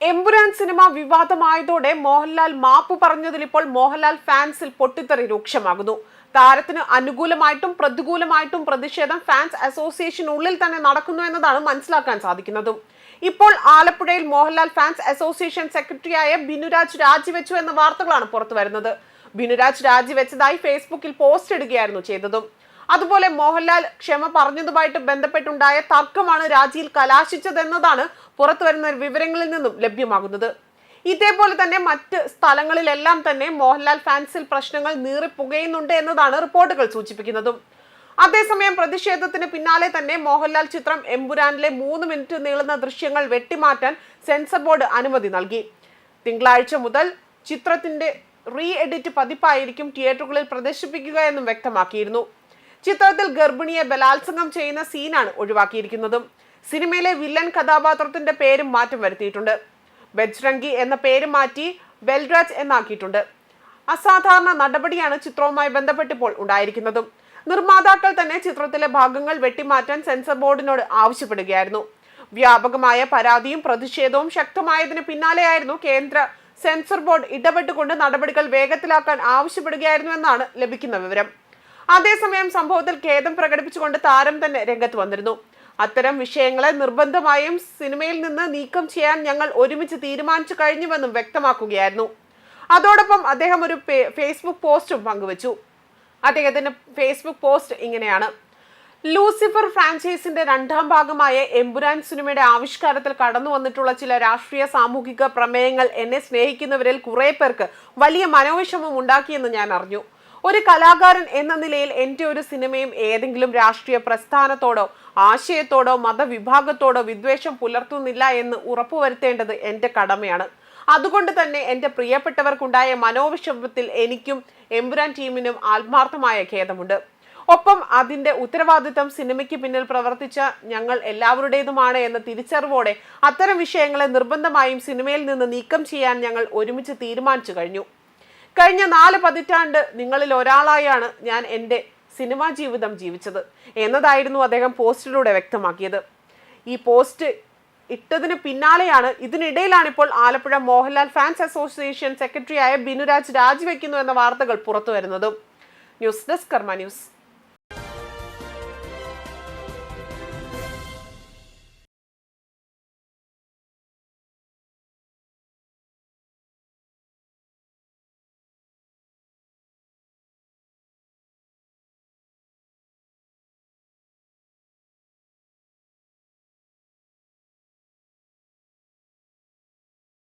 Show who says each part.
Speaker 1: Empuraan cinema വിവാദമായതോടെ മോഹൻലാൽ മാപ്പ് പറഞ്ഞതിൽ ഇപ്പോൾ മോഹൻലാൽ ഫാൻസിൽ പൊട്ടിത്തെറി രൂക്ഷമാകുന്നു. താരത്തിന് അനുകൂലമായിട്ടും പ്രതികൂലമായിട്ടും പ്രതിഷേധം ഫാൻസ് അസോസിയേഷനുള്ളിൽ തന്നെ നടക്കുന്നു എന്നതാണ് മനസ്സിലാക്കാൻ സാധിക്കുന്നതും. ഇപ്പോൾ ആലപ്പുഴയിൽ മോഹൻലാൽ ഫാൻസ് അസോസിയേഷൻ സെക്രട്ടറിയായ ബിനുരാജ് രാജിവെച്ചു എന്ന വാർത്തകളാണ് പുറത്തു വരുന്നത് ബിനുരാജ് രാജിവെച്ചതായി ഫേസ്ബുക്കിൽ പോസ്റ്റ് ഇടുകയായിരുന്നു ചെയ്തതും. അതുപോലെ മോഹൻലാൽ ക്ഷമ പറഞ്ഞതുമായിട്ട് ബന്ധപ്പെട്ടുണ്ടായ തർക്കമാണ് രാജിയിൽ കലാശിച്ചതെന്നതാണ് പുറത്തുവരുന്ന വിവരങ്ങളിൽ നിന്നും ലഭ്യമാകുന്നത്. ഇതേപോലെ തന്നെ മറ്റ് സ്ഥലങ്ങളിലെല്ലാം തന്നെ മോഹൻലാൽ ഫാൻസിൽ പ്രശ്നങ്ങൾ നീറിപ്പുകയുന്നുണ്ട് എന്നതാണ് റിപ്പോർട്ടുകൾ സൂചിപ്പിക്കുന്നതും. അതേസമയം പ്രതിഷേധത്തിന് പിന്നാലെ തന്നെ മോഹൻലാൽ ചിത്രം എമ്പുരാനിലെ മൂന്ന് മിനിറ്റ് നീളുന്ന ദൃശ്യങ്ങൾ വെട്ടിമാറ്റാൻ സെൻസർ ബോർഡ് അനുമതി നൽകി. തിങ്കളാഴ്ച മുതൽ ചിത്രത്തിന്റെ റീ എഡിറ്റ് പതിപ്പായിരിക്കും തിയേറ്ററുകളിൽ പ്രദർശിപ്പിക്കുക എന്നും വ്യക്തമാക്കിയിരുന്നു. ചിത്രത്തിൽ ഗർഭിണിയെ ബലാത്സംഗം ചെയ്യുന്ന സീനാണ് ഒഴിവാക്കിയിരിക്കുന്നതും. സിനിമയിലെ വില്ലൻ കഥാപാത്രത്തിന്റെ പേരും മാറ്റം വരുത്തിയിട്ടുണ്ട്. ബജ്രംഗി എന്ന പേര് മാറ്റി വെൽരാജ് എന്നാക്കിയിട്ടുണ്ട്. അസാധാരണ നടപടിയാണ് ചിത്രവുമായി ബന്ധപ്പെട്ടിപ്പോൾ ഉണ്ടായിരിക്കുന്നതും. നിർമ്മാതാക്കൾ തന്നെ ചിത്രത്തിലെ ഭാഗങ്ങൾ വെട്ടിമാറ്റാൻ സെൻസർ ബോർഡിനോട് ആവശ്യപ്പെടുകയായിരുന്നു. വ്യാപകമായ പരാതിയും പ്രതിഷേധവും ശക്തമായതിന് പിന്നാലെയായിരുന്നു കേന്ദ്ര സെൻസർ ബോർഡ് ഇടപെട്ടുകൊണ്ട് നടപടികൾ വേഗത്തിലാക്കാൻ ആവശ്യപ്പെടുകയായിരുന്നു എന്നാണ് ലഭിക്കുന്ന വിവരം. അതേസമയം സംഭവത്തിൽ ഖേദം പ്രകടിപ്പിച്ചുകൊണ്ട് താരം തന്നെ രംഗത്ത് വന്നിരുന്നു. അത്തരം വിഷയങ്ങളെ നിർബന്ധമായും സിനിമയിൽ നിന്ന് നീക്കം ചെയ്യാൻ ഞങ്ങൾ ഒരുമിച്ച് തീരുമാനിച്ചു കഴിഞ്ഞുവെന്നും വ്യക്തമാക്കുകയായിരുന്നു. അതോടൊപ്പം അദ്ദേഹം ഒരു ഫേസ്ബുക്ക് പോസ്റ്റും പങ്കുവച്ചു. അദ്ദേഹത്തിന്റെ ഫേസ്ബുക്ക് പോസ്റ്റ് ഇങ്ങനെയാണ്. ലൂസിഫർ ഫ്രാഞ്ചൈസിന്റെ രണ്ടാം ഭാഗമായ എമ്പുരാൻ സിനിമയുടെ ആവിഷ്കാരത്തിൽ കടന്നു വന്നിട്ടുള്ള ചില രാഷ്ട്രീയ സാമൂഹിക പ്രമേയങ്ങൾ എന്നെ സ്നേഹിക്കുന്നവരിൽ കുറെ പേർക്ക് വലിയ മനോവിഷമം ഉണ്ടാക്കിയെന്ന് ഞാൻ അറിഞ്ഞു. ഒരു കലാകാരൻ എന്ന നിലയിൽ എന്റെ ഒരു സിനിമയും ഏതെങ്കിലും രാഷ്ട്രീയ പ്രസ്ഥാനത്തോടോ ആശയത്തോടോ മതവിഭാഗത്തോടോ വിദ്വേഷം പുലർത്തുന്നില്ല എന്ന് ഉറപ്പുവരുത്തേണ്ടത് എന്റെ കടമയാണ്. അതുകൊണ്ട് തന്നെ എന്റെ പ്രിയപ്പെട്ടവർക്കുണ്ടായ മനോവിഷമത്തിൽ എനിക്കും എമ്പുരാൻ ടീമിനും ആത്മാർത്ഥമായ ഖേദമുണ്ട്. ഒപ്പം അതിന്റെ ഉത്തരവാദിത്തം സിനിമയ്ക്ക് പിന്നിൽ പ്രവർത്തിച്ച ഞങ്ങൾ എല്ലാവരുടേതുമാണ് എന്ന തിരിച്ചറിവോടെ അത്തരം വിഷയങ്ങളെ നിർബന്ധമായും സിനിമയിൽ നിന്ന് നീക്കം ചെയ്യാൻ ഞങ്ങൾ ഒരുമിച്ച് തീരുമാനിച്ചു കഴിഞ്ഞു. കഴിഞ്ഞ നാല് പതിറ്റാണ്ട് നിങ്ങളിൽ ഒരാളായാണ് ഞാൻ എന്റെ സിനിമാ ജീവിതം ജീവിച്ചത് എന്നതായിരുന്നു അദ്ദേഹം പോസ്റ്റിലൂടെ വ്യക്തമാക്കിയത്. ഈ പോസ്റ്റ് ഇട്ടതിന് പിന്നാലെയാണ് ഇതിനിടയിലാണ് ഇപ്പോൾ ആലപ്പുഴ മോഹൻലാൽ ഫാൻസ് അസോസിയേഷൻ സെക്രട്ടറിയായ ബിനുരാജ് രാജിവെക്കുന്നു എന്ന വാർത്തകൾ പുറത്തു വരുന്നതും ന്യൂസ് ഡെസ്ക് കർമ്മ ന്യൂസ്.